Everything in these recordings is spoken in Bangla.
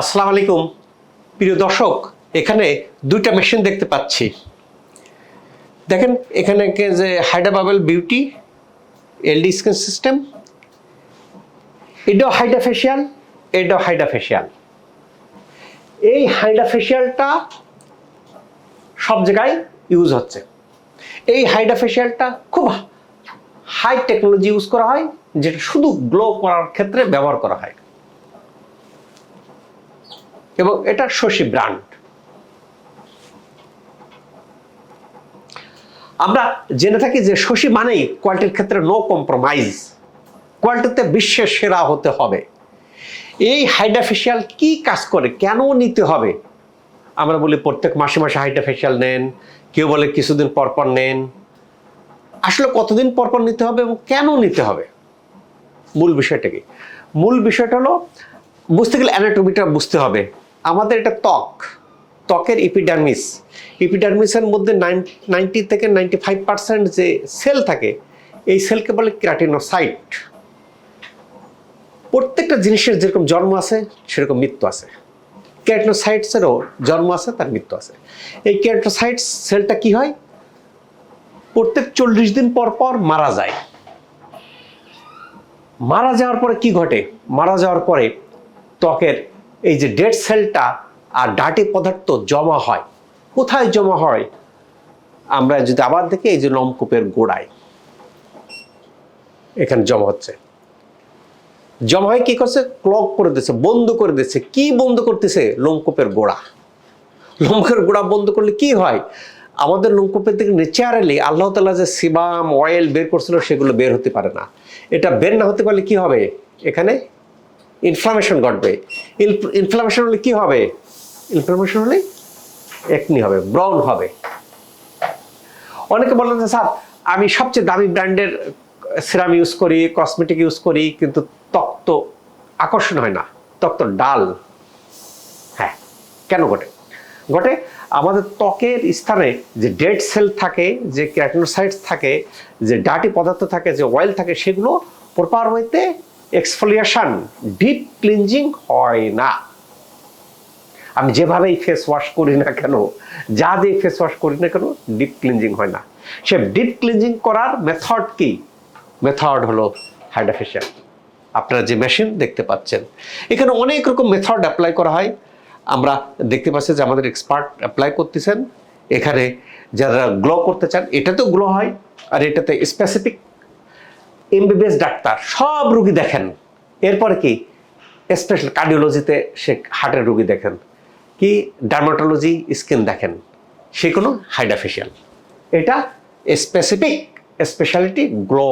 আসসালামু আলাইকুম। প্রিয় দর্শক, এখানে দুইটা মেশিন দেখতে পাচ্ছি। দেখেন, এখানে যে হাইডাবাবেল বিউটি এলডি স্কিন সিস্টেম এটাও হাইডা ফেশিয়াল এটাও হাইডা এই হাইডা ফেশিয়ালটা সব জায়গায় ইউজ হচ্ছে। এই হাইডা ফেশিয়ালটা খুব হাই টেকনোলজি ইউজ করা হয়, যেটা শুধু গ্লো করার ক্ষেত্রে ব্যবহার করা হয়। এবং এটা শশী ব্র্যান্ড আমরা জেনে থাকি যে শশী মানেই কোয়ালিটির ক্ষেত্রে নো কম্প্রোমাইজ কোয়ালিটিতে বিশ্বের সেরা হতে হবে। এই হাইড্রাফেশিয়াল কি কাজ করে কেন নিতে হবে? আমরা বলি প্রত্যেক মাসে মাসে হাইড্রাফেশিয়াল নেন, কেউ বলে কিছুদিন পর পর নেন। আসলে কতদিন পর পর নিতে হবে এবং কেন নিতে হবে? মূল বিষয়টা কি? মূল বিষয়টা হলো, বুঝতে গেলে অ্যানাটমিটা বুঝতে হবে। আমাদের এটা ত্বক, ত্বকের ইপিডার্মিস ইপিডার্মিসের মধ্যে নাইনটি থেকে নাইনটি ফাইভ পার্সেন্ট যে সেল থাকে, এই সেলকে বলে ক্রাটিনোসাইট প্রত্যেকটা জিনিসের যেরকম জন্ম আছে, সেরকম মৃত্যু আছে। ক্যারটোসাইটসেরও জন্ম আছে, তার মৃত্যু আছে। এই ক্যারটোসাইটস সেলটা কি হয়? প্রত্যেক চল্লিশ দিন পর পর মারা যায়। মারা যাওয়ার পরে কি ঘটে? মারা যাওয়ার পরে ত্বকের এই যে ডেড সেলটা আর ডাটি পদার্থ জমা হয়, কোথায় জমা হয়? আমরা যদি আবার দেখি, এই যে লমকূপের গোড়ায়, এখানে জমা হচ্ছে। জমা হয় কি করছে? ক্লক করে দিচ্ছে বন্ধ করে দিচ্ছে কি বন্ধ করতেছে? লোমকূপের গোড়া। লোমকূপের গোড়া বন্ধ করলে কি হয়? আমাদের লোমকূপের থেকে ন্যাচারালি আল্লাহ তালা যে সিবাম, অয়েল বের করছিল, সেগুলো বের হতে পারে না। এটা বের না হতে পারলে কি হবে? এখানে ইনফ্লামেশন ঘটবে। ইনফ্লামেশন হলে কি হবে? ইনফ্লামেশন হলে একনি হবে ব্রাউন হবে। অনেকে বলেন স্যার, আমি সবচেয়ে দামি ব্র্যান্ডের সিরাম ইউজ করি কসমেটিক ইউজ করি, কিন্তু ত্বক তো আকর্ষণ হয় না ত্বক তো ডাল। হ্যাঁ কেন ঘটে? ঘটে আমাদের ত্বকের স্থানে যে ডেড সেল থাকে, যে ক্যারোসাইটস থাকে, যে ডাটি পদার্থ থাকে, যে অয়েল থাকে, সেগুলো প্রপার ওয়েতে এক্সফোলিয়েশন ডিপ ক্লিনজিং হয় না। আমি যেভাবেই ফেস ওয়াশ করি না কেন, যা দিয়ে ফেস ওয়াশ করি না কেন ডিপ ক্লিনজিং হয় না। সে ডিপ ক্লিনজিং করার মেথড কি? মেথড হলো হাইড্রাফেশিয়াল আপনারা যে মেশিন দেখতে পাচ্ছেন, এখানে অনেক রকম মেথড অ্যাপ্লাই করা হয়। আমরা দেখতে পাচ্ছি যে আমাদের এক্সপার্ট অ্যাপ্লাই করতেছেন। এখানে যারা গ্লো করতে চান, এটাতেও গ্লো হয়, আর এটাতে স্পেসিফিক এমবিবিএস ডাক্তার, সব রুগী দেখেন। এরপরে কি? স্পেশাল কার্ডিওলজিতে সে হার্টের রুগী দেখেন। কি? ডার্মাটোলজি স্কিন দেখেন। সে কোনো হাইড্রাফেশিয়াল এটা স্পেসিফিক স্পেশালিটি গ্লো।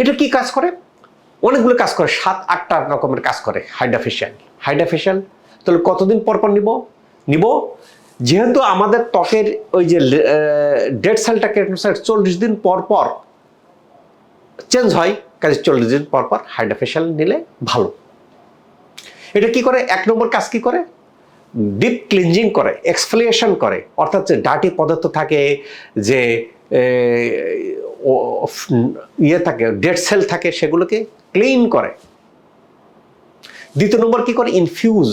এটা কি কাজ করে? অনেকগুলো কাজ করে, সাত, আটটা রকমের কাজ করে হাইড্রাফেশিয়াল হাইড্রাফেশিয়াল তাহলে কতদিন পর পর নিব? নিব। যেহেতু আমাদের ত্বকের ওই যে ডেড সেলটা কেটোসাইট চল্লিশ দিন পর পর চেঞ্জ হয়, কাজে চল্লিশ দিন পর পর হাইড্রাফেশিয়াল নিলে ভালো। এটা কি করে? এক নম্বর কাজ কি করে? ডিপ ক্লিনজিং করে, এক্সফ্লিয়েশন করে। অর্থাৎ যে ডাটি পদার্থ থাকে, যে ইয়ে থাকে, ডেড সেল থাকে, সেগুলোকে ক্লিন করে। দ্বিতীয় নম্বর কি করে? Infuse.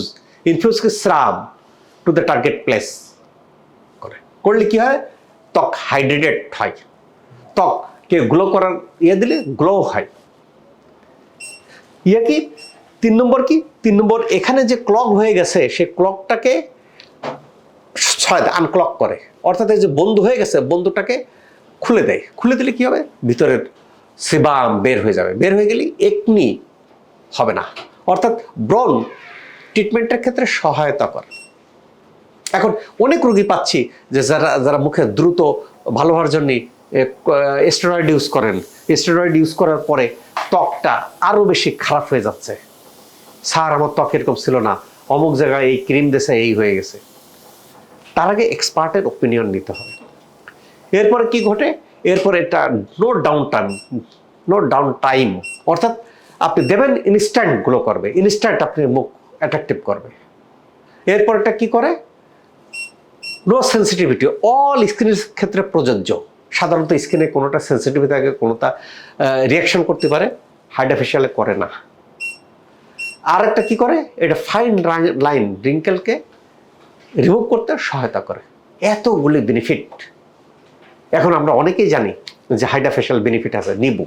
ইনফিউজকে scrub to the target place করে। করলে কি হয়? ত্বক হাইড্রেটেড হয়। ত্বককে গ্লো করার ইয়ে দিলে গ্লো হয়। ইয়ে কি? তিন নম্বর কি? তিন নম্বর এখানে যে ক্লক হয়ে গেছে, সে ক্লকটাকে ছয় আনক্লক করে। অর্থাৎ এই যে বন্ধু হয়ে গেছে, বন্ধুটাকে খুলে দেয়। খুলে দিলে কি হবে? ভিতরের সেবাম বের হয়ে যাবে। বের হয়ে গেলে একনি হবে না। অর্থাৎ ব্রণ ট্রিটমেন্টের ক্ষেত্রে সহায়তা করে। এখন অনেক রোগী পাচ্ছি যে যারা যারা মুখে দ্রুত ভালো হওয়ার জন্য স্টেরয়েড ইউজ করেন। স্টেরয়েড ইউজ করার পরে ত্বকটা আরও বেশি খারাপ হয়ে যাচ্ছে। স্যার, আমার ত্বক এরকম ছিল না। অমুক জায়গায় এই ক্রিম দেশে এই হয়ে গেছে। তার আগে এক্সপার্টের ওপিনিয়ন নিতে হবে। এরপরে কি ঘটে? এরপরে এটা no down time no down time অর্থাৎ আপনি দেবেন ইনস্ট্যান্ট গ্লো করবে। ইনস্ট্যান্ট আপনি মুখ অ্যাট্রাকটিভ করবে। এরপর এটা কি করে? নো সেন্সিটিভিটি অল স্ক্রিনের ক্ষেত্রে প্রযোজ্য। সাধারণত স্কিনে কোনোটা সেন্সিটিভ থাকে, কোনোটা রিয়াকশন করতে পারে হাইড্রাফেশিয়ালে করে না। আর একটা কি করে? এটা ফাইন লাইন রিঙ্কেলকে রিমুভ করতে সহায়তা করে। এতগুলি বেনিফিট এখন আমরা অনেকেই জানি যে হাইড্রা ফেশিয়াল বেনিফিট আছে, নিব।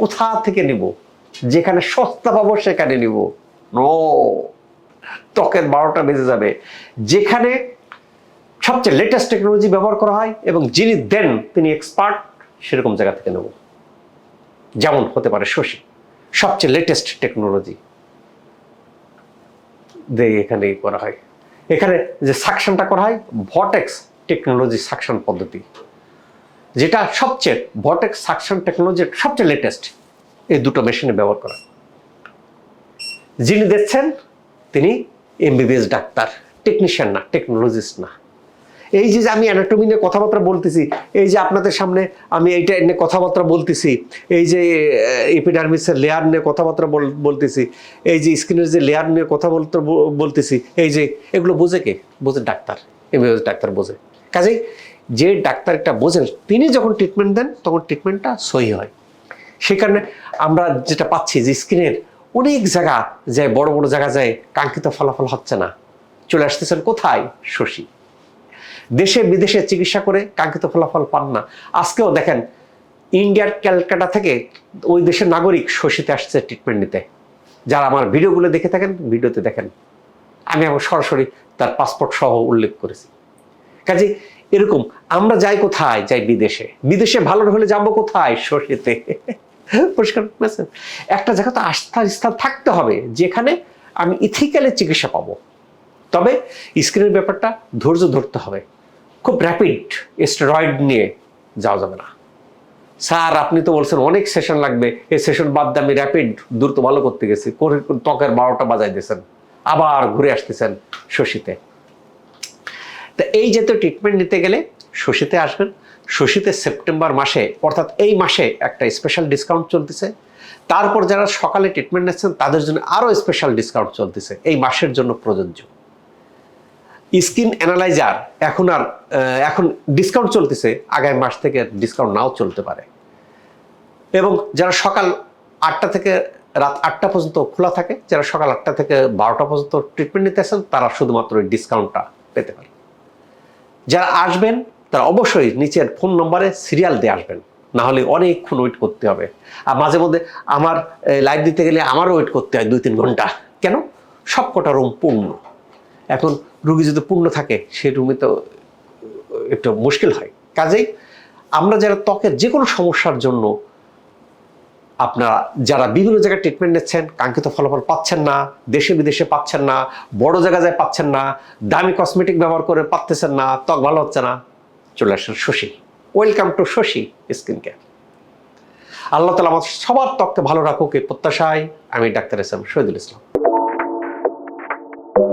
কোথা থেকে নিব? যেখানে সস্তা পাবো সেখানে নিব। নো ত্বকের বারোটা বেজে যাবে। যেখানে সবচেয়ে লেটেস্ট টেকনোলজি ব্যবহার করা হয় এবং যিনি দেন, তিনি এক্সপার্ট সেরকম জায়গা থেকে নেব। যেমন হতে পারে শশী, সবচেয়ে লেটেস্ট টেকনোলজি দিয়ে এখানে করা হয়। এখানে যে সাকশনটা করা হয় ভটেক্স টেকনোলজি সাকশন পদ্ধতি। যেটা সবচেয়ে ভটেক্স সাকশন টেকনোলজি সবচেয়ে লেটেস্ট এই দুটো মেশিনে ব্যবহার করা। যিনি দেখছেন, তিনি এমবিবিএস ডাক্তার টেকনিশিয়ান না টেকনোলজিস্ট না। এই যে আমি অ্যানাটমি নিয়ে কথাবার্তা বলতেছি, এই যে আপনাদের সামনে আমি এইটা নিয়ে কথাবার্তা বলতেছি, এই যে এপিডার্মিসের লেয়ার নিয়ে কথাবার্তা বল- বলতেছি, এই যে স্কিনের যে লেয়ার নিয়ে কথা বলতে বলতেছি, এই যে, এগুলো বোঝে কে? বোঝে ডাক্তার এমবিবিএস ডাক্তার বোঝে। কাজেই যে ডাক্তার এটা বোঝেন, তিনি যখন ট্রিটমেন্ট দেন, তখন ট্রিটমেন্টটা সহি হয়। সে কারণে আমরা যেটা পাচ্ছি যে স্কিনের অনেক জায়গা যায় বড় বড় জায়গা যায়, কাঙ্ক্ষিত ফলাফল হচ্ছে না। চলে আসতেছেন কোথায়? শশী। দেশে বিদেশে চিকিৎসা করে কাঙ্ক্ষিত ফলাফল পান না। আজকেও দেখেন, ইন্ডিয়ার ক্যালকাটা থেকে ওই দেশের নাগরিক শশীতে আসছে ট্রিটমেন্ট নিতে। যারা আমার ভিডিওগুলো দেখে থাকেন, ভিডিওতে দেখেন, আমি আমার সরাসরি তার পাসপোর্ট সহ উল্লেখ করেছি। কাজে এরকম, আমরা যাই কোথায়? যাই বিদেশে। বিদেশে ভালো হলে যাব কোথায় শশীতে? পরিষ্কার? একটা জায়গা তো আস্থার স্থান থাকতে হবে, যেখানে আমি ইথিক্যালি চিকিৎসা পাবো। তবে স্ক্রিনের ব্যাপারটা ধৈর্য ধরতে হবে। খুব র্যাপিড স্টেরয়েড নিয়ে যাওয়া যাবে না। স্যার, আপনি তো বলছেন অনেক সেশন লাগবে। এই সেশন বাদ দিয়ে আমি র্যাপিড দ্রুত ভালো করতে গেছি। করে ত্বকের বারোটা বাজাই দিয়েছেন। আবার ঘুরে আসতেছেন শশীতে। তা এই জাতীয় ট্রিটমেন্ট নিতে গেলে শশীতে আসবেন। শশীতে সেপ্টেম্বর মাসে, অর্থাৎ এই মাসে একটা স্পেশাল ডিসকাউন্ট চলতেছে। তারপর যারা সকালে ট্রিটমেন্ট নিচ্ছেন, তাদের জন্য আরও স্পেশাল ডিসকাউন্ট চলতেছে। এই মাসের জন্য প্রযোজ্য। স্কিন অ্যানালাইজার এখন আর এখন ডিসকাউন্ট চলতেছে। আগামী মাস থেকে ডিসকাউন্ট নাও চলতে পারে। এবং যারা সকাল আটটা থেকে রাত আটটা পর্যন্ত খোলা থাকে, যারা সকাল আটটা থেকে বারোটা পর্যন্ত ট্রিটমেন্ট নিতে আসেন, তারা শুধুমাত্র এই ডিসকাউন্টটা পেতে পারে যারা আসবেন, তারা অবশ্যই নিচের ফোন নম্বরে সিরিয়াল দিয়ে আসবেন। না হলে অনেকক্ষণ ওয়েট করতে হবে। আর মাঝে মধ্যে আমার লাইভ দিতে গেলে আমারও ওয়েট করতে হয় দুই তিন ঘণ্টা। কেন? সব কটা রুম পূর্ণ। এখন রুগী যদি পূর্ণ থাকে সেই রুমে তো একটু মুশকিল হয়। কাজেই আমরা যারা ত্বকের যে কোনো সমস্যার জন্য আপনারা যারা বিভিন্ন জায়গায় ট্রিটমেন্ট নিচ্ছেন, কাঙ্ক্ষিত ফলাফল পাচ্ছেন না, দেশে বিদেশে পাচ্ছেন না, বড় জায়গায় যায় পাচ্ছেন না, দামি কসমেটিক ব্যবহার করে পাচ্তেছেন না, ত্বক ভালো হচ্ছে না, চলে আসেন Shashi. Welcome to Shashi skin care আল্লাহ তালা আমার সবার ত্বককে ভালো রাখুক এই প্রত্যাশায় আমি doctor S M Shahidul Islam.